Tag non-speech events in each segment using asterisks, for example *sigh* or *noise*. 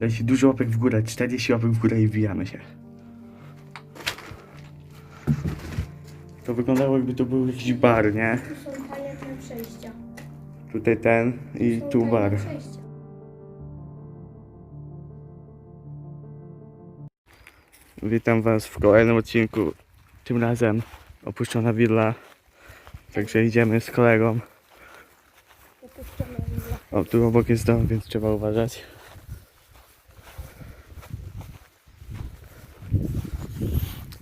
Dajcie dużo łapek w górę, 40 łapek w górę i wbijamy się. To wyglądało jakby to był jakiś bar, nie? Tu są przejścia. Tutaj ten i tu bar. Witam was w kolejnym odcinku. Tym razem opuszczona willa. Także idziemy z kolegą. O, tu obok jest dom, więc trzeba uważać.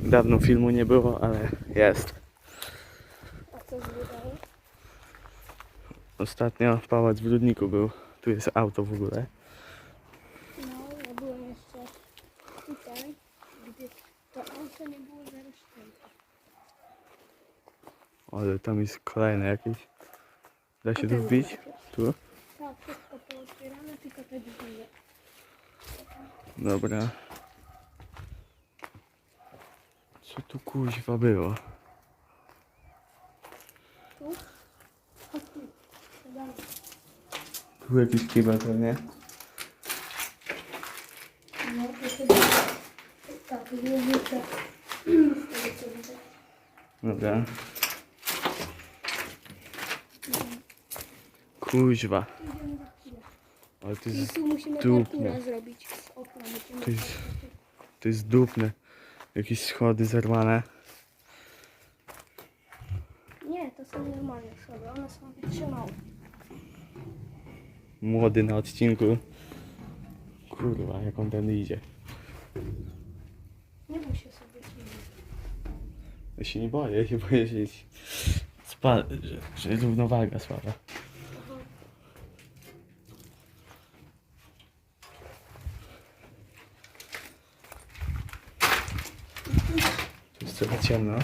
Dawno filmu nie było, ale jest. A co zbierałeś? Ostatnio pałac w Rudniku był. Tu jest auto w ogóle. No, ja byłem jeszcze tutaj, gdy to auto nie było zareszczone. Ale tam jest kolejne jakieś. Da się tu wbić? Tu? Tak, wszystko pootwierane, tylko te drzwi. Dobra. Co tu kuźwa było? Tu? Jakiś kibel. No, to. Tak, nie widzę. Z tego co widzę. Dobra. Kuźwa. Ale to I jest, tu musimy dupne. parkura zrobić z okna. Musimy To jest- to jest dupne. Jakieś schody zerwane. Nie, to są normalne schody, one są wytrzymałe. Młody na odcinku. Kurwa, jak on ten idzie. Nie bój się sobie dziwić. Ja się nie boję, ja się boję, że, jest- spa, że, że równowaga słaba. Trochę ciemno.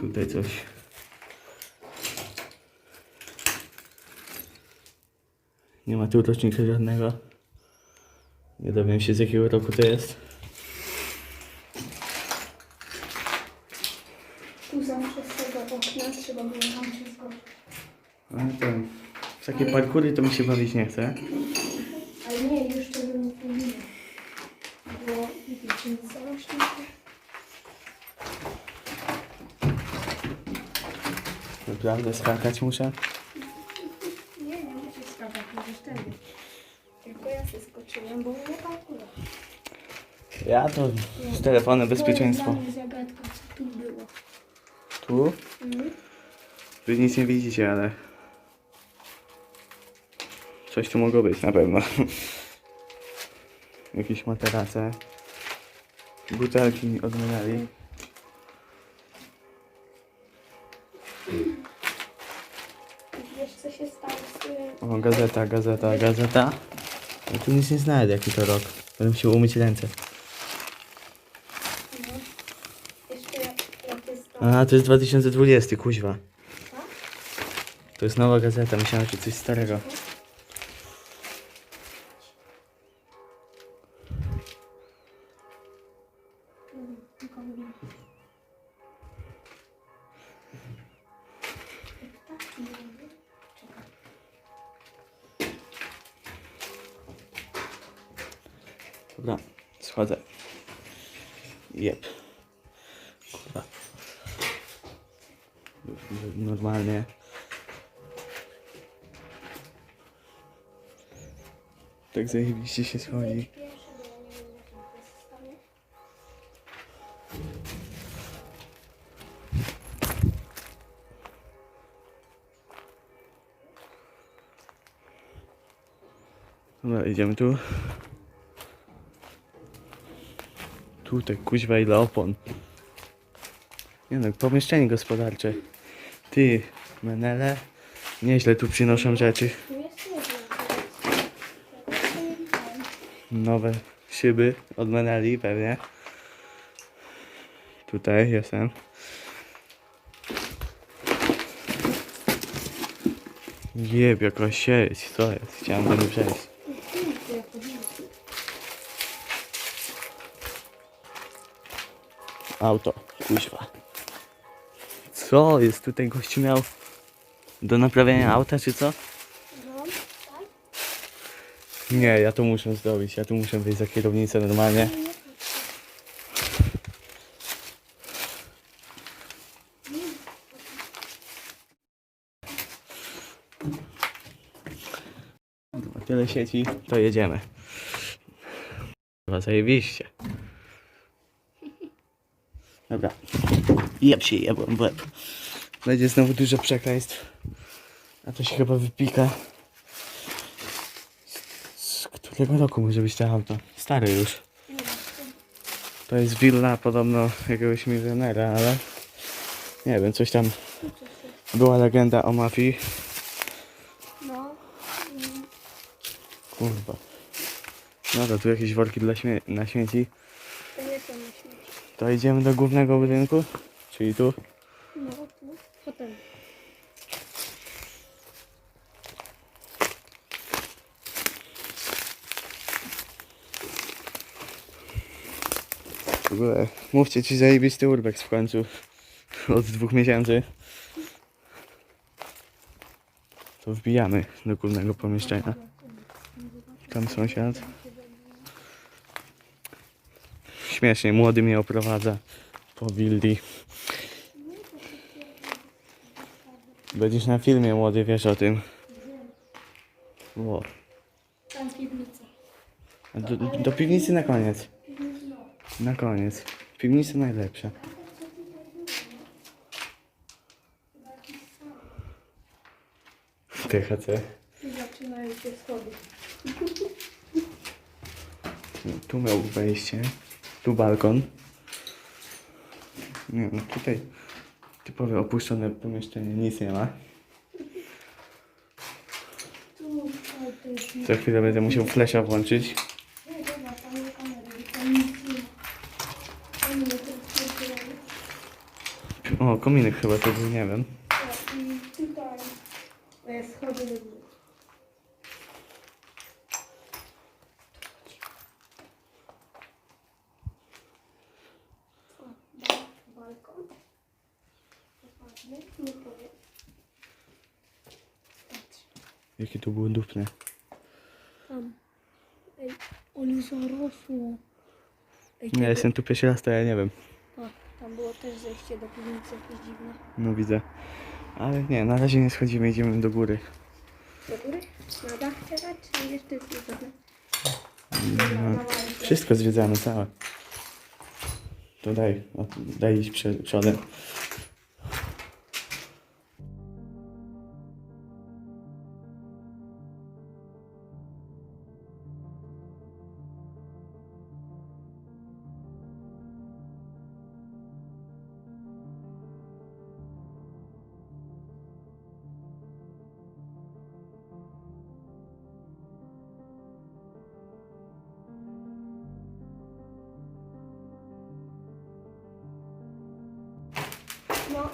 Tutaj coś. Nie ma tu rocznika żadnego. Nie dowiem się z jakiego roku to jest. Tu zawsze z tego okna trzeba było. Ale ten, w takie parkury to mi się bawić nie chce. Ale nie, jeszcze bym nie powinien. Bo widzicie, nic zarośnie. Naprawdę skakać muszę. Nie, nie musisz skakać, możesz tędy. Tylko ja się skoczyłem, bo nie kalkuję. Ja to z telefonem To jest bezpieczeństwo. dla mnie zagadka, co tu było. Tu? Mhm. Wy nic nie widzicie, ale... Coś tu mogło być na pewno. *laughs* Jakieś materace. Butelki odmieniali. Wiesz, co się stało z? O, gazeta, gazeta, gazeta. Ja tu nic nie znajdę, jaki to rok. Będę musiał umyć ręce. No. Jeszcze jak, jak jest to... A, to jest 2020, kuźwa. To jest nowa gazeta, myślałem, że coś starego. Dobra, schodzę. Jep. Kurwa. Normalnie. Tak zajebiście się schodzi. Dobra, idziemy tu. Tutaj, kuźwa, ile opon. Nie no, pomieszczenie gospodarcze. Ty, menele. Nieźle tu przynoszą rzeczy. Nowe szyby od meneli pewnie. Tutaj jestem. Jeb, jakaś sieć, co jest? Chciałem do niej przejść. Auto. Kuźwa. Co jest tutaj gościu miał? Do naprawiania auta czy co? Nie, ja to muszę zrobić. Ja tu muszę wyjść za kierownicę normalnie. Kurwa, Tyle sieci, to jedziemy. Chyba zajebiście. Dobra. Jeb się jebłem w łeb. Będzie znowu dużo przekleństw. A to się chyba wypika. Z którego roku może być to auto? Stare już. To jest willa podobno jakiegoś milionera, ale nie wiem, coś tam była legenda o mafii. No. Kurwa. No to tu jakieś worki dla śmie- na śmieci. To nie są na śmieci. To idziemy do głównego budynku, czyli tu. No, tu. Hotel. W ogóle mówcie ci zajebisty urbex w końcu. Od dwóch miesięcy. To wbijamy do głównego pomieszczenia. Tam sąsiad. Śmiesznie, młody mnie oprowadza po willi. Będziesz na filmie młody, wiesz o tym. Ło. Tam piwnica. Do, do piwnicy na koniec. Na koniec. Piwnica najlepsza. THC. Zaczynają się schody. Tu miał wejście. Tu balkon. Nie no, tutaj typowe opuszczone pomieszczenie, nic nie ma. Za chwilę będę musiał flesza włączyć. O, kominek chyba to nie wiem. I tutaj e, schody do góry. O, ba- Balkon. Dokładnie, nie powiem. Patrz, Jakie to było dupne. tam. Ej, ale zarosło. Ej, Ja kiedy- jestem tu pierwszy raz, to ja nie wiem. O, tam było też zejście do piwnicy jakieś dziwne. No widzę. Ale nie, na razie nie schodzimy, idziemy do góry. Do góry? Na dach teraz, czy jeszcze jest zwiedzone? No, wszystko zwiedzamy, całe. To daj, o, daj iść przed, przodem.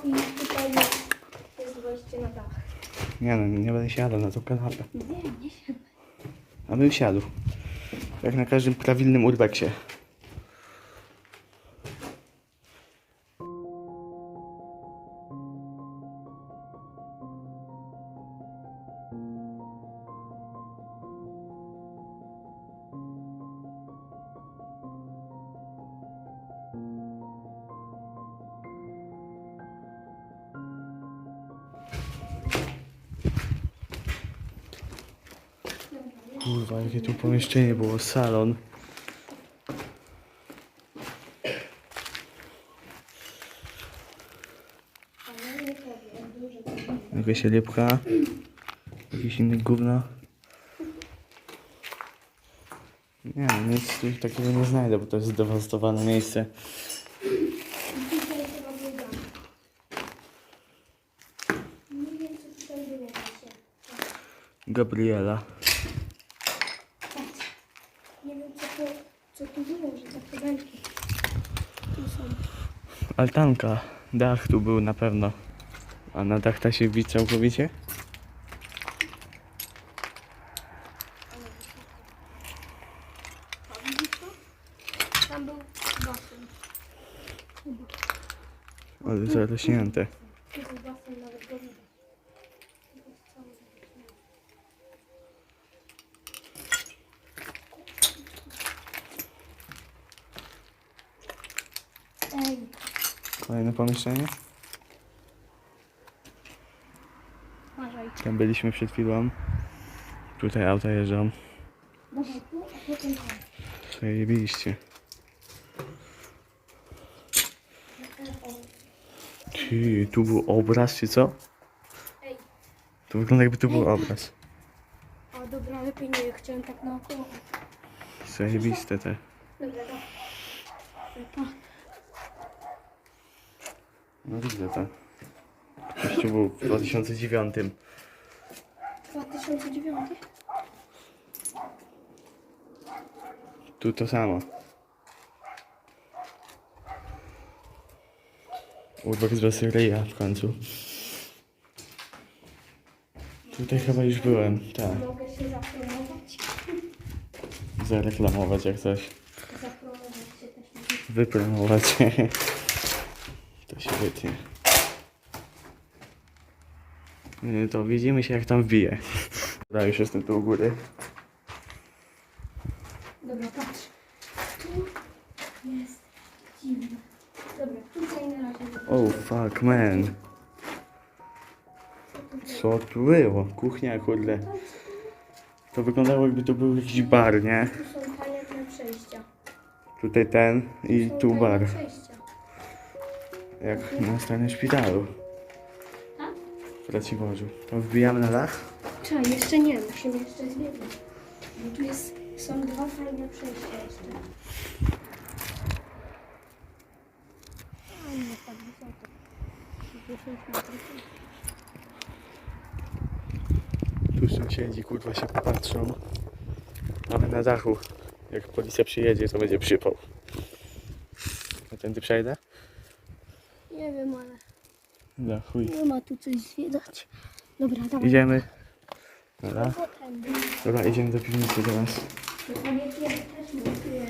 I tutaj jest, wejście na dach. Nie no, nie będę siadał na tą kanapę. Nie, nie się. A bym siadł. Jak na każdym prawilnym urbeksie. Kurwa, jakie tu pomieszczenie było, salon. Jakaś rybka. Jakieś inne gówno. Nie no, nic tu takiego nie znajdę, bo to jest zdewastowane miejsce. Tutaj chyba był dach. Nie wiem, co tutaj było właśnie. Gabriela. Patrz. Nie wiem, co, to, co tu było, że takie belki. Tu są. Altanka. Dach tu był na pewno. A na dach da się wbić całkowicie? Tam był basen. Chyba. Ale zarośnięte. Tu był basen nawet go widać. Tu jest cały zarośnięty. Ej, Kolejne pomieszczenie. uważaj. Tam byliśmy przed chwilą. Tutaj auta jeżdżą. Dawaj tu, a potem tam. Zajebiście. Ty, tu był obraz czy co? Ej, To wygląda jakby tu był obraz. a dobra, lepiej nie, chciałem tak naokoło. Zajebiste te. Dobra. Pa. No widzę to. Jeszcze był w 2009. 2009? Tu to samo. Urwak z Basyryja w końcu. Tutaj chyba już byłem, tak. Mogę się zapromować? Zareklamować jak coś. Zapromować się też. Wypromować. *laughs* Nie, To widzimy się jak tam wbije. Dobra, już jestem tu u góry. Dobra, patrz. Tu jest dziwne. Dobra, tutaj na razie. Oh fuck man. Co tu było? Kuchnia kurde. To wyglądało jakby to był jakiś bar, nie? Tu są tajemne przejścia. Tutaj ten i tu bar. przejścia. Jak na stanie szpitalu. W Raciborzu. To wbijamy na dach? Czekaj, jeszcze nie, musimy jeszcze zwiedzić. Bo tu jest, są dwa fajne przejścia jeszcze. A nie wysoko. 10 metrów. Tu sąsiedzi kurwa się popatrzą. Mamy na dachu. Jak policja przyjedzie, to będzie przypał. A tędy przejdę? Nie wiem, ale Da, chuj. nie ma tu coś zwiedzać. Dobra, dawaj. Idziemy. Dobra. Potem. Dobra, idziemy do piwnicy teraz. Też mówię.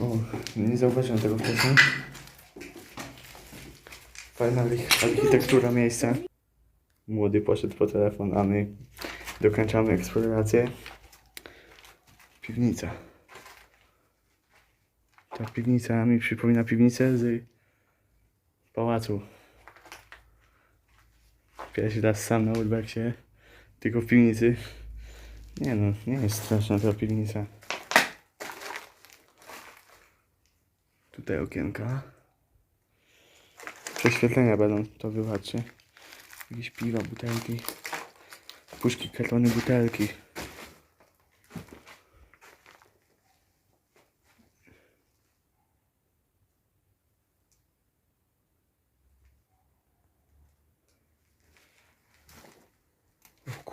O, nie zauważyłem tego wcześniej. Fajna archi- architektura miejsca. Młody poszedł po telefon, a my dokończamy eksplorację. Piwnica. Ta piwnica mi przypomina piwnicę z pałacu. Pierwszy raz sam na Urbexie, tylko w piwnicy. Nie no, nie jest straszna ta piwnica. Tutaj okienka. Prześwietlenia będą, to wybaczcie. Jakieś piwa, butelki. Puszki, kartony, butelki.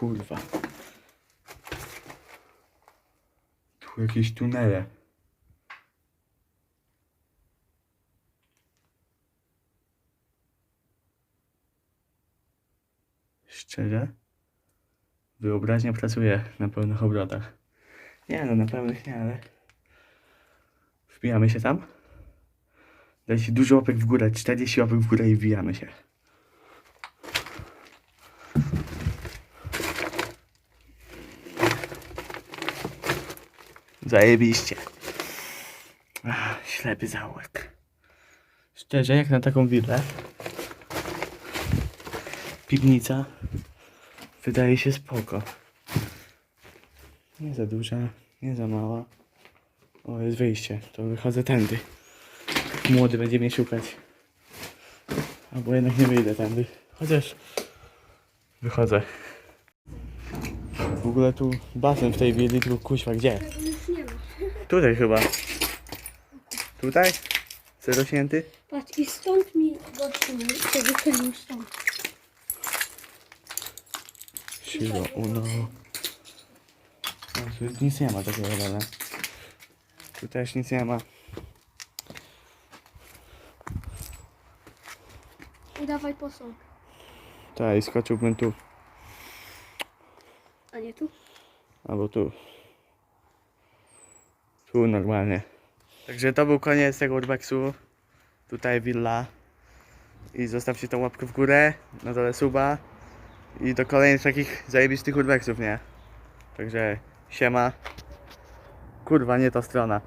Kurwa. Tu jakieś tunele. Szczerze? Wyobraźnia pracuje na pełnych obrotach. Nie no, na pełnych nie, ale... Wbijamy się tam? Dajcie dużo łapek w górę, 40 łapek w górę i wbijamy się. Zajebiście. Ach, ślepy zaułek. Szczerze, jak na taką willę, piwnica wydaje się spoko. Nie za duża, nie za mała. O, jest wyjście, to wychodzę tędy. Młody będzie mnie szukać. Albo jednak nie wyjdę tędy. Chociaż wychodzę. W ogóle tu basen w tej willi, tu kuźwa, gdzie? Tego już nie ma. Tutaj chyba. Tutaj? Zarośnięty? Patrz, i stąd mi gościu mówi, to wypełnił stąd. Siło, uno. O, tu nic nie ma takiego wiele. Tu też nic nie ma. I dawaj posąg. Tak, i skoczyłbym tu. A nie tu? Albo tu. Tu normalnie. Także to był koniec tego urbexu. Tutaj willa. I zostawcie tą łapkę w górę, na dole suba. I do kolejnych takich zajebistych urbexów, nie? Także siema. Kurwa, nie ta strona.